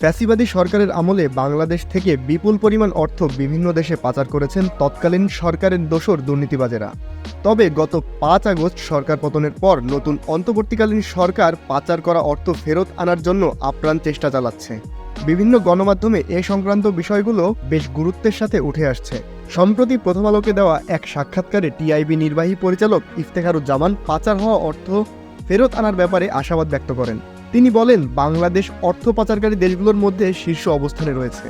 ফ্যাসিবাদী সরকারের আমলে বাংলাদেশ থেকে বিপুল পরিমাণ অর্থ বিভিন্ন দেশে পাচার করেছেন তৎকালীন সরকারের দোসর দুর্নীতিবাজেরা। তবে গত পাঁচ আগস্ট সরকার পতনের পর নতুন অন্তর্বর্তীকালীন সরকার পাচার করা অর্থ ফেরত আনার জন্য আপ্রাণ চেষ্টা চালাচ্ছে। বিভিন্ন গণমাধ্যমে এ সংক্রান্ত বিষয়গুলো বেশ গুরুত্বের সাথে উঠে আসছে। সম্প্রতি প্রথম আলোকে দেওয়া এক সাক্ষাৎকারে টিআইবি নির্বাহী পরিচালক ইফতেখারুজ্জামান পাচার হওয়া অর্থ ফেরত আনার ব্যাপারে আশাবাদ ব্যক্ত করেন। তিনি বলেন, বাংলাদেশ অর্থ পাচারকারী দেশগুলোর মধ্যে শীর্ষ অবস্থানে রয়েছে।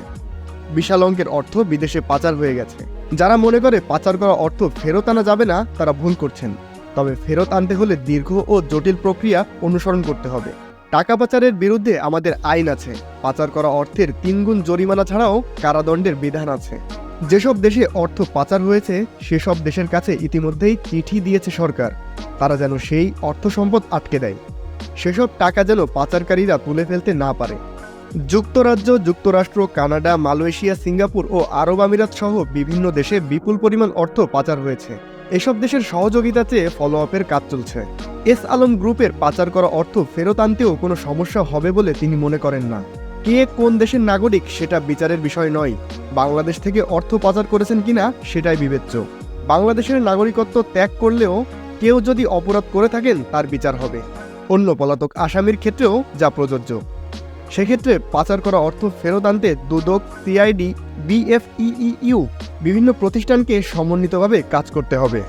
বিশাল অঙ্কের অর্থ বিদেশে পাচার হয়ে গেছে। যারা মনে করে পাচার করা অর্থ ফেরত আনা যাবে না, তারা ভুল করছেন। তবে ফেরত আনতে হলে দীর্ঘ ও জটিল প্রক্রিয়া অনুসরণ করতে হবে। টাকা পাচারের বিরুদ্ধে আমাদের আইন আছে। পাচার করা অর্থের তিনগুণ জরিমানা ছাড়াও কারাদণ্ডের বিধান আছে। যেসব দেশে অর্থ পাচার হয়েছে, সেসব দেশের কাছে ইতিমধ্যেই চিঠি দিয়েছে সরকার। তারা যেন সেই অর্থ সম্পদ আটকে দেয়। সেসব টাকা যেন পাচারকারীরা তুলে ফেলতে না পারে। যুক্তরাজ্য, যুক্তরাষ্ট্র, কানাডা, মালয়েশিয়া, সিঙ্গাপুর ও আরব আমিরাত সহ বিভিন্ন দেশে বিপুল পরিমাণ অর্থ পাচার হয়েছে। এসব দেশের সহযোগিতা চেয়ে ফলো আপের কাজ চলছে। এস আলম গ্রুপের পাচার করা অর্থ ফেরত আনতেও কোনো সমস্যা হবে বলে তিনি মনে করেন না। কে কোন দেশের নাগরিক সেটা বিচারের বিষয় নয়। বাংলাদেশ থেকে অর্থ পাচার করেছেন কিনা সেটাই বিবেচ্য। বাংলাদেশের নাগরিকত্ব ত্যাগ করলেও কেউ যদি অপরাধ করে থাকেন তার বিচার হবে। অন্য পলাতক আসামির ক্ষেত্রেও যা প্রযোজ্য। সেক্ষেত্রে পাচার করা অর্থ ফেরত আনতে দুদক, সিআইডি, বিএফইইউ বিভিন্ন প্রতিষ্ঠানকে সমন্বিতভাবে কাজ করতে হবে।